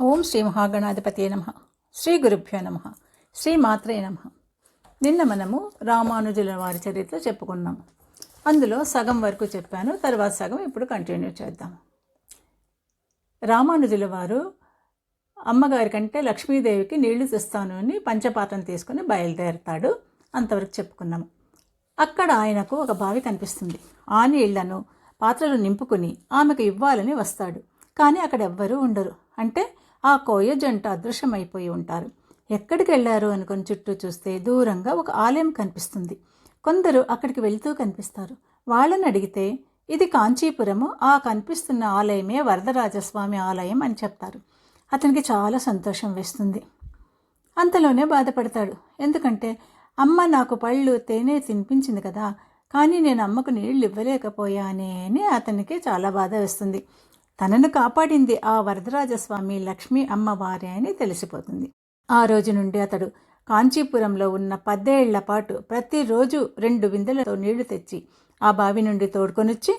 ఓం శ్రీ మహాగణాధిపతి నమ. శ్రీ గురుభ్యో నమ. శ్రీ మాత్రే నమ. నిన్న మనము రామానుజుల వారి చరిత్ర చెప్పుకున్నాము అందులో సగం వరకు చెప్పాను తర్వాత సగం ఇప్పుడు కంటిన్యూ చేద్దాం. రామానుజుల వారు అమ్మగారి కంటే లక్ష్మీదేవికి నీళ్ళు తెస్తాను అని పంచపాతం తీసుకుని బయలుదేరతాడు అంతవరకు చెప్పుకున్నాము అక్కడ ఆయనకు ఒక బావి కనిపిస్తుంది. ఆ నీళ్ళను పాత్రలు నింపుకుని ఆమెకు ఇవ్వాలని వస్తాడు. కానీ అక్కడ ఎవ్వరూ ఉండరు. అంటే ఆ కోయ జంట అదృశ్యమైపోయి ఉంటారు. ఎక్కడికి వెళ్ళారు అనుకుని చుట్టూ చూస్తే దూరంగా ఒక ఆలయం కనిపిస్తుంది. కొందరు అక్కడికి వెళుతూ కనిపిస్తారు. వాళ్ళని అడిగితే ఇది కాంచీపురము ఆ కనిపిస్తున్న ఆలయమే వరదరాజస్వామి ఆలయం అని చెప్తారు. అతనికి చాలా సంతోషం వేస్తుంది. అంతలోనే బాధపడతాడు. ఎందుకంటే అమ్మ నాకు పళ్ళు తేనె తినిపించింది కదా కానీ నేను అమ్మకు నీళ్ళు ఇవ్వలేకపోయానే అని అతనికి చాలా బాధ వేస్తుంది. తనను కాపాడింది ఆ వరదరాజస్వామి లక్ష్మీ అమ్మవారే అని తెలిసిపోతుంది. ఆ రోజు నుండి అతడు కాంచీపురంలో ఉన్న పద్దేళ్ళ పాటు ప్రతిరోజు రెండు విందెలతో నీళ్ళు తెచ్చి ఆ బావి నుండి తోడుకొనిచ్చి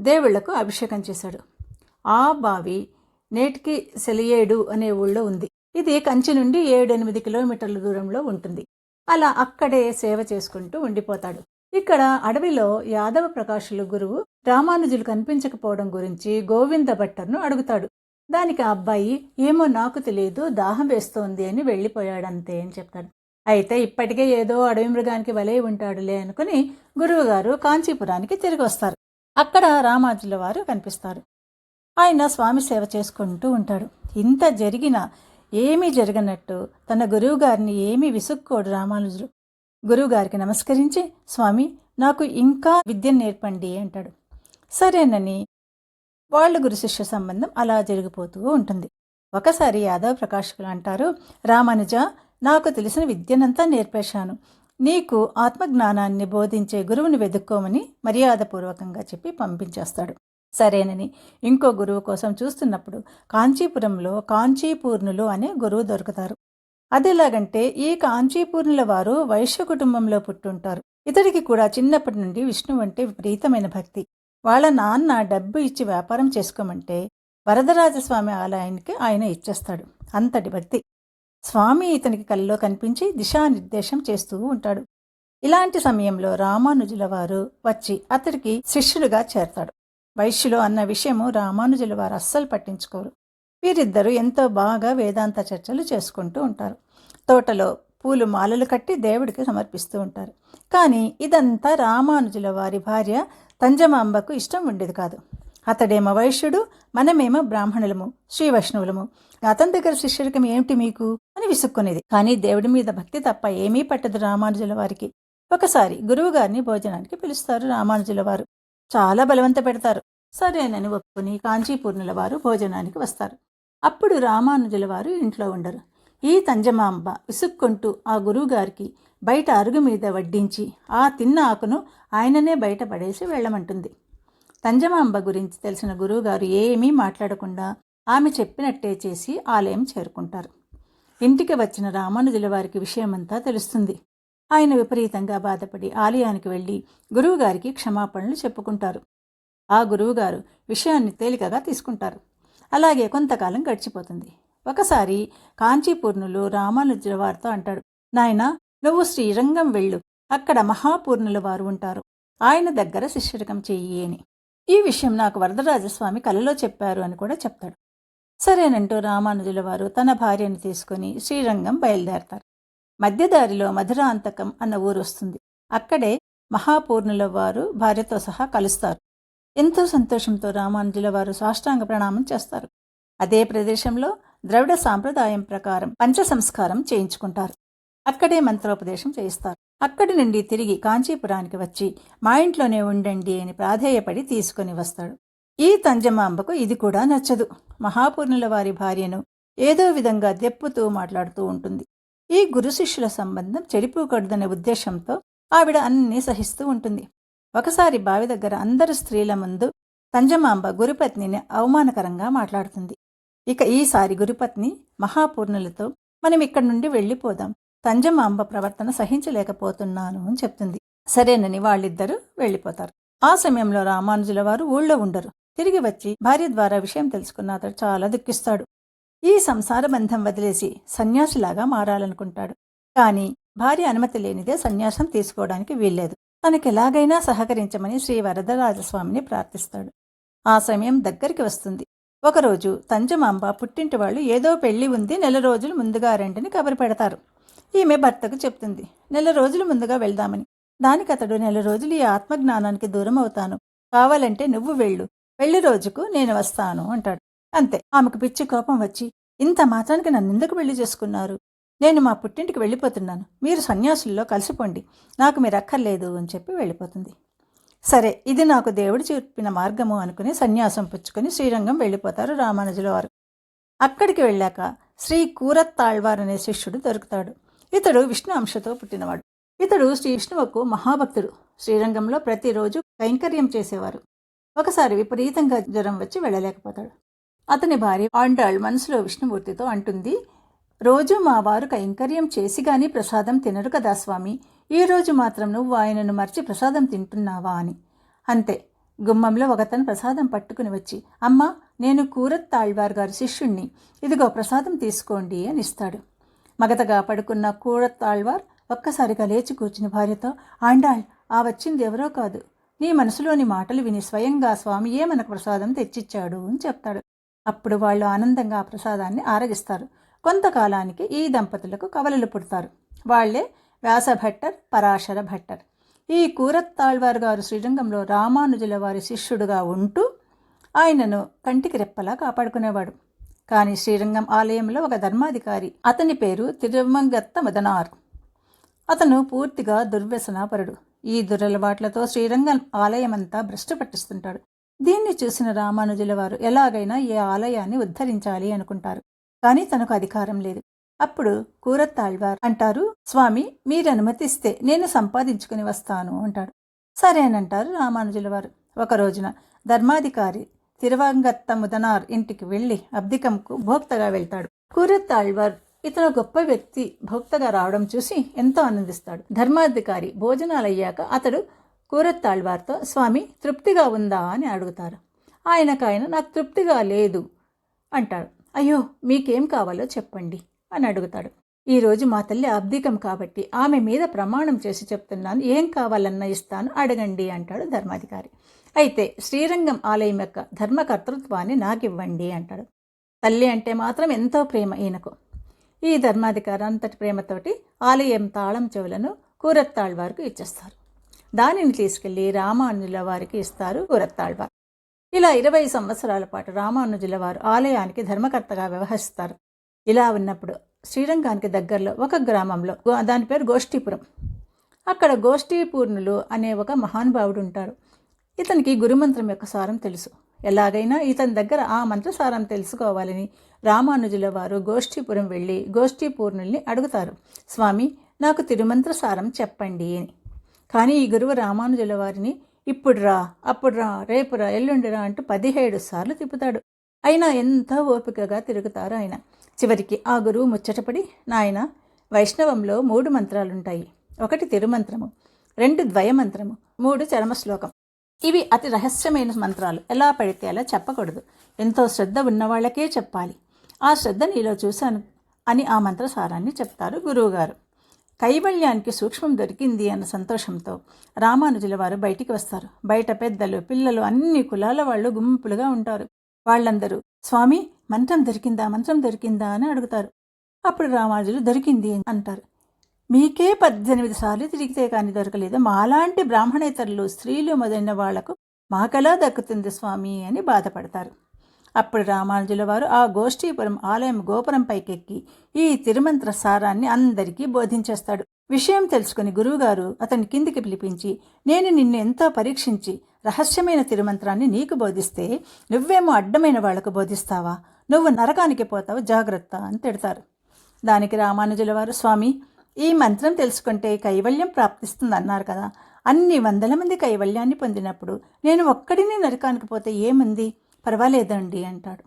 దేవుళ్ళకు అభిషేకం చేశాడు. ఆ బావి నేటికి సెలియేడు అనే ఊళ్ళో ఉంది. ఇది కంచి నుండి ఏడెనిమిది కిలోమీటర్ల దూరంలో ఉంటుంది. అలా అక్కడే సేవ చేసుకుంటూ ఉండిపోతాడు. ఇక్కడ అడవిలో యాదవ ప్రకాశులు గురువు రామానుజులు కనిపించకపోవడం గురించి గోవింద భట్టర్ను అడుగుతాడు. దానికి ఆ అబ్బాయి ఏమో నాకు తెలియదు దాహం వేస్తోంది అని వెళ్ళిపోయాడంతే అని చెప్తాడు. అయితే ఇప్పటికే ఏదో అడవి మృగానికి వలై ఉంటాడులే అనుకుని గురువుగారు కాంచీపురానికి తిరిగి వస్తారు. అక్కడ రామానుజుల వారు కనిపిస్తారు. ఆయన స్వామి సేవ చేసుకుంటూ ఉంటాడు. ఇంత జరిగిన ఏమీ జరగనట్టు తన గురువుగారిని ఏమీ విసుక్కోడు రామానుజులు గురువుగారికి నమస్కరించి స్వామి నాకు ఇంకా విద్యను నేర్పండి అంటాడు. సరేనని వాళ్ళ గురు శిష్య సంబంధం అలా జరిగిపోతూ ఉంటుంది. ఒకసారి యాదవ్ ప్రకాశకులు అంటారు రామానుజ నాకు తెలిసిన విద్యనంతా నేర్పేశాను. నీకు ఆత్మజ్ఞానాన్ని బోధించే గురువుని వెతుక్కోమని మర్యాదపూర్వకంగా చెప్పి పంపించేస్తాడు. సరేనని ఇంకో గురువు కోసం చూస్తున్నప్పుడు కాంచీపురంలో కాంచీపూర్ణులు అనే గురువు దొరుకుతారు. అదెలాగంటే ఈ కాంచీపూర్ణుల వారు వైశ్య కుటుంబంలో పుట్టుంటారు. ఇతడికి కూడా చిన్నప్పటి నుండి విష్ణువు అంటే విపరీతమైన భక్తి. వాళ్ళ నాన్న డబ్బు ఇచ్చి వ్యాపారం చేసుకోమంటే వరదరాజస్వామి ఆలయానికి ఆయన ఇచ్చేస్తాడు. అంతటి భక్తి. స్వామి ఇతనికి కల్లో కనిపించి దిశానిర్దేశం చేస్తూ ఉంటాడు. ఇలాంటి సమయంలో రామానుజుల వారు వచ్చి అతడికి శిష్యుడిగా చేరతాడు. వైశ్యులు అన్న విషయము రామానుజుల వారు అస్సలు పట్టించుకోరు. వీరిద్దరూ ఎంతో బాగా వేదాంత చర్చలు చేసుకుంటూ ఉంటారు. తోటలో పూలు మాలలు కట్టి దేవుడికి సమర్పిస్తూ ఉంటారు. కానీ ఇదంతా రామానుజుల వారి భార్య తంజమాంబకు ఇష్టం ఉండేది కాదు. అతడేమో వైశ్యుడు మనమేమో బ్రాహ్మణులము శ్రీ వైష్ణవులము. అతని దగ్గర శిష్యుడికం ఏమిటి మీకు? అని విసుక్కునేది. కానీ దేవుడి మీద భక్తి తప్ప ఏమీ పట్టదు రామానుజుల వారికి. ఒకసారి గురువుగారిని భోజనానికి పిలుస్తారు రామానుజుల వారు. చాలా బలవంత పెడతారు. సరేనని ఒప్పుకుని కాంచీపూర్ణుల వారు భోజనానికి వస్తారు. అప్పుడు రామానుజుల వారు ఇంట్లో ఉండరు. ఈ తంజమాంబ విసుక్కుంటూ ఆ గురువుగారికి బయట అరుగు మీద వడ్డించి ఆ తిన్న ఆకును ఆయననే బయట పడేసి వెళ్ళమంటుంది. తంజమాంబ గురించి తెలిసిన గురువుగారు ఏమీ మాట్లాడకుండా ఆమె చెప్పినట్టే చేసి ఆలయం చేరుకుంటారు. ఇంటికి వచ్చిన రామానుజుల వారికి విషయమంతా తెలుస్తుంది. ఆయన విపరీతంగా బాధపడి ఆలయానికి వెళ్ళి గురువుగారికి క్షమాపణలు చెప్పుకుంటారు. ఆ గురువుగారు విషయాన్ని తేలికగా తీసుకుంటారు. అలాగే కొంతకాలం గడిచిపోతుంది. ఒకసారి కాంచీపూర్ణులు రామానుజుల వారితో అంటాడు నాయన నువ్వు శ్రీరంగం వెళ్ళు. అక్కడ మహాపూర్ణుల వారు ఉంటారు. ఆయన దగ్గర శిష్యరికం చెయ్యి అని. ఈ విషయం నాకు వరదరాజస్వామి కలలో చెప్పారు అని కూడా చెప్తాడు. సరేనంటూ రామానుజుల వారు తన భార్యను తీసుకుని శ్రీరంగం బయలుదేరతారు. మధ్యదారిలో మధురాంతకం అన్న ఊరు వస్తుంది. అక్కడే మహాపూర్ణుల వారు భార్యతో సహా కలుస్తారు. ఎంతో సంతోషంతో రామానుజుల వారు సాష్టాంగ ప్రణామం చేస్తారు. అదే ప్రదేశంలో ద్రవిడ సాంప్రదాయం ప్రకారం పంచ సంస్కారం చేయించుకుంటారు. అక్కడే మంత్రోపదేశం చేయిస్తారు. అక్కడి నుండి తిరిగి కాంచీపురానికి వచ్చి మా ఇంట్లోనే ఉండండి అని ప్రాధేయపడి తీసుకుని వస్తాడు. ఈ తంజమాంబకు ఇది కూడా నచ్చదు. మహాపూర్ణుల వారి భార్యను ఏదో విధంగా దెప్పుతూ మాట్లాడుతూ ఉంటుంది. ఈ గురు శిష్యుల సంబంధం చెడిపోకూడదనే ఉద్దేశంతో ఆవిడ అన్నీ సహిస్తూ ఉంటుంది. ఒకసారి బావి దగ్గర అందరు స్త్రీల ముందు తంజమాంబ గురుపత్నిని అవమానకరంగా మాట్లాడుతుంది. ఇక ఈసారి గురుపత్ని మహాపూర్ణులతో మనం ఇక్కడి నుండి వెళ్ళిపోదాం. తంజమాంబ ప్రవర్తన సహించలేకపోతున్నాను అని చెప్తుంది. సరేనని వాళ్ళిద్దరూ వెళ్ళిపోతారు. ఆ సమయంలో రామానుజుల వారు ఊళ్ళో ఉండరు. తిరిగి వచ్చి భార్య ద్వారా విషయం తెలుసుకున్న అతడు చాలా దుఃఖిస్తాడు. ఈ సంసార బంధం వదిలేసి సన్యాసిలాగా మారాలనుకుంటాడు. కానీ భార్య అనుమతి లేనిదే సన్యాసం తీసుకోవడానికి వీల్లేదు. తనకి ఎలాగైనా సహకరించమని శ్రీ వరదరాజస్వామిని ప్రార్థిస్తాడు. ఆ సమయం దగ్గరికి వస్తుంది. ఒకరోజు తంజమాంబ పుట్టింటి వాళ్ళు ఏదో పెళ్ళి ఉంది నెల రోజులు ముందుగా రండిని కబురు పెడతారు. ఈమె భర్తకు చెప్తుంది నెల రోజులు ముందుగా వెళ్దామని. దానికి అతడు నెల రోజులు ఈ ఆత్మజ్ఞానానికి దూరం అవుతాను. కావాలంటే నువ్వు వెళ్ళు. పెళ్ళి రోజుకు నేను వస్తాను అంటాడు. అంతే ఆమెకు పిచ్చి కోపం వచ్చి ఇంత మాత్రానికి నన్ను ఎందుకు పెళ్ళి చేసుకున్నారు? నేను మా పుట్టింటికి వెళ్ళిపోతున్నాను. మీరు సన్యాసుల్లో కలిసిపోండి. నాకు మీరు అక్కర్లేదు అని చెప్పి వెళ్ళిపోతుంది. సరే ఇది నాకు దేవుడు చెప్పిన మార్గము అనుకుని సన్యాసం పుచ్చుకొని శ్రీరంగం వెళ్ళిపోతారు రామానుజుల వారు. అక్కడికి వెళ్ళాక శ్రీ కూరత్తాళ్వార్ అనే శిష్యుడు దొరుకుతాడు. ఇతడు విష్ణు అంశతో పుట్టినవాడు. ఇతడు శ్రీ విష్ణువుకు మహాభక్తుడు. శ్రీరంగంలో ప్రతిరోజు కైంకర్యం చేసేవారు. ఒకసారి విపరీతంగా జ్వరం వచ్చి వెళ్ళలేకపోతాడు. అతని భార్య ఆండాళ్ మనసులో విష్ణుమూర్తితో అంటుంది రోజు మా వారు కైంకర్యం చేసి గాని ప్రసాదం తినరు కదా స్వామి. ఈరోజు మాత్రం నువ్వు ఆయనను మర్చి ప్రసాదం తింటున్నావా అని. అంతే. గుమ్మంలో ఒకతను ప్రసాదం పట్టుకుని వచ్చి అమ్మా నేను కూరత్ తాళ్వార్ గారి శిష్యుణ్ణి. ఇదిగో ప్రసాదం తీసుకోండి అని ఇస్తాడు. మగతగా పడుకున్న కూరత్ తాళ్వార్ ఒక్కసారిగా లేచి కూర్చుని భార్యతో ఆండాళ్ ఆ వచ్చింది ఎవరో కాదు. నీ మనసులోని మాటలు విని స్వయంగా స్వామియే మనకు ప్రసాదం తెచ్చిచ్చాడు? అని చెప్తాడు. అప్పుడు వాళ్ళు ఆనందంగా ఆ ప్రసాదాన్ని ఆరగిస్తారు. కొంతకాలానికి ఈ దంపతులకు కవలలు పుడతారు. వాళ్ళే వ్యాసభట్టర్ పరాశర భట్టర్ ఈ కూరత్తాళ్వారు గారు శ్రీరంగంలో రామానుజుల వారి శిష్యుడుగా ఉంటూ ఆయనను కంటికి రెప్పలా కాపాడుకునేవాడు. కానీ శ్రీరంగం ఆలయంలో ఒక ధర్మాధికారి అతని పేరు తిరుమంగత్త మదనార్ అతను పూర్తిగా దుర్వ్యసనాపరుడు. ఈ దురలవాట్లతో శ్రీరంగం ఆలయమంతా భ్రష్టు పట్టిస్తుంటాడు. దీన్ని చూసిన రామానుజుల వారు ఎలాగైనా ఈ ఆలయాన్ని ఉద్ధరించాలి అనుకుంటారు. కానీ తనకు అధికారం లేదు. అప్పుడు కూరత్తాళ్వార్ అంటారు స్వామి మీరు అనుమతిస్తే నేను సంపాదించుకుని వస్తాను అంటాడు. సరే అని అంటారు రామానుజుల వారు ఒక రోజున ధర్మాధికారి తిరువంగత్త ముదనార్ ఇంటికి వెళ్ళి అబ్దికంకు భోక్తగా వెళ్తాడు. కూరత్తాళ్వార్ ఇతను గొప్ప వ్యక్తి భోక్తగా రావడం చూసి ఎంతో ఆనందిస్తాడు. ధర్మాధికారి భోజనాలయ్యాక అతడు కూరత్తాళ్వార్తో స్వామి తృప్తిగా ఉందా? అని అడుగుతారు. ఆయనకాయన నాకు తృప్తిగా లేదు అంటాడు. అయ్యో మీకేం కావాలో చెప్పండి అని అడుగుతాడు. ఈరోజు మా తల్లి అబ్దికం కాబట్టి ఆమె మీద ప్రమాణం చేసి చెప్తున్నాను. ఏం కావాలన్నా ఇస్తాను అడగండి అంటాడు ధర్మాధికారి. అయితే శ్రీరంగం ఆలయం యొక్క ధర్మకర్తృత్వాన్ని నాకివ్వండి అంటాడు. తల్లి అంటే మాత్రం ఎంతో ప్రేమ ఈయనకు. ఈ ధర్మాధికారి అంతటి ప్రేమతోటి ఆలయం తాళం చెవులను కూరత్తాళ్వారికి ఇచ్చేస్తారు. దానిని తీసుకెళ్ళి రామానుల వారికి ఇస్తారు కూరత్తాళ్వార్ ఇలా ఇరవై సంవత్సరాల పాటు రామానుజుల వారు ఆలయానికి ధర్మకర్తగా వ్యవహరిస్తారు. ఇలా ఉన్నప్పుడు శ్రీరంగానికి దగ్గరలో ఒక గ్రామంలో గో- దాని పేరు గోష్ఠీపురం. అక్కడ గోష్ఠీపూర్ణులు అనే ఒక మహానుభావుడు ఉంటారు ఇతనికి గురుమంత్రం యొక్క సారం తెలుసు. ఎలాగైనా ఇతని దగ్గర ఆ మంత్రసారం తెలుసుకోవాలని రామానుజుల వారు గోష్ఠీపురం వెళ్ళి గోష్ఠీపూర్ణుల్ని అడుగుతారు. స్వామి నాకు తిరుమంత్ర సారం చెప్పండి అని. కానీ ఈ గురువు రామానుజుల వారిని ఇప్పుడు రా అప్పుడు రా రేపు రా ఎల్లుండి రా అంటూ పదిహేడు సార్లు తిప్పుతాడు. అయినా ఎంత ఓపికగా తిరుగుతారు ఆయన. చివరికి ఆ గురువు ముచ్చటపడి నాయన వైష్ణవంలో మూడు మంత్రాలుంటాయి. ఒకటి తిరుమంత్రము రెండు ద్వయమంత్రము మూడు చరమశ్లోకం. ఇవి అతి రహస్యమైన మంత్రాలు. ఎలా పడితే అలా చెప్పకూడదు. ఎంతో శ్రద్ధ ఉన్న వాళ్ళకే చెప్పాలి. ఆ శ్రద్ధ నీలో చూశాను అని ఆ మంత్రసారాన్ని చెప్తారు గురువుగారు. కైవల్యానికి సూక్ష్మం దొరికింది అన్న సంతోషంతో రామానుజుల వారు బయటికి వస్తారు. బయట పెద్దలు పిల్లలు అన్ని కులాల వాళ్ళు గుంపులుగా ఉంటారు. వాళ్ళందరూ స్వామి మంత్రం దొరికిందా? మంత్రం దొరికిందా? అని అడుగుతారు. అప్పుడు రామానుజులు దొరికింది అంటారు. మీకే పద్దెనిమిది సార్లు తిరిగితే కానీ దొరకలేదు. మాలాంటి బ్రాహ్మణేతరులు స్త్రీలు మొదలైన వాళ్ళకు మాకెలా దక్కుతుంది స్వామి? అని బాధపడతారు. అప్పుడు రామానుజుల వారు ఆ గోష్ఠీపురం ఆలయం గోపురం పైకెక్కి ఈ తిరుమంత్ర సారాన్ని అందరికీ బోధించేస్తాడు. విషయం తెలుసుకుని గురువుగారు అతని కిందికి పిలిపించి నేను నిన్ను ఎంతో పరీక్షించి రహస్యమైన తిరుమంత్రాన్ని నీకు బోధిస్తే నువ్వేమో అడ్డమైన వాళ్ళకు బోధిస్తావా? నువ్వు నరకానికి పోతావు జాగ్రత్త అని తిడతారు. దానికి రామానుజుల వారు స్వామి ఈ మంత్రం తెలుసుకుంటే కైవల్యం ప్రాప్తిస్తుంది అన్నారు కదా. అన్ని వందల మంది కైవల్యాన్ని పొందినప్పుడు నేను ఒక్కడిని నరకానికి పోతే ఏముంది? పర్వాలేదండి అంటాడు.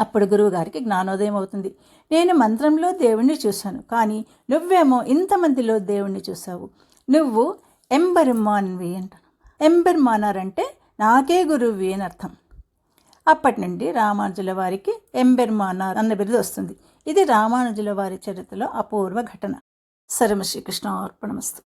అప్పుడు గురువుగారికి జ్ఞానోదయం అవుతుంది. నేను మంత్రంలో దేవుణ్ణి చూశాను. కానీ నువ్వేమో ఇంతమందిలో దేవుణ్ణి చూసావు నువ్వు ఎంబెర్మాన్వి అంటాను. ఎంబెర్మానర్ అంటే నాకే గురువువి అని అర్థం. అప్పటి నుండి రామానుజుల వారికి ఎంబెర్మానార్ అన్న బిరుదు వస్తుంది. ఇది రామానుజుల వారి చరిత్రలో అపూర్వ ఘటన. సరమ శ్రీకృష్ణ అర్పణమస్తు.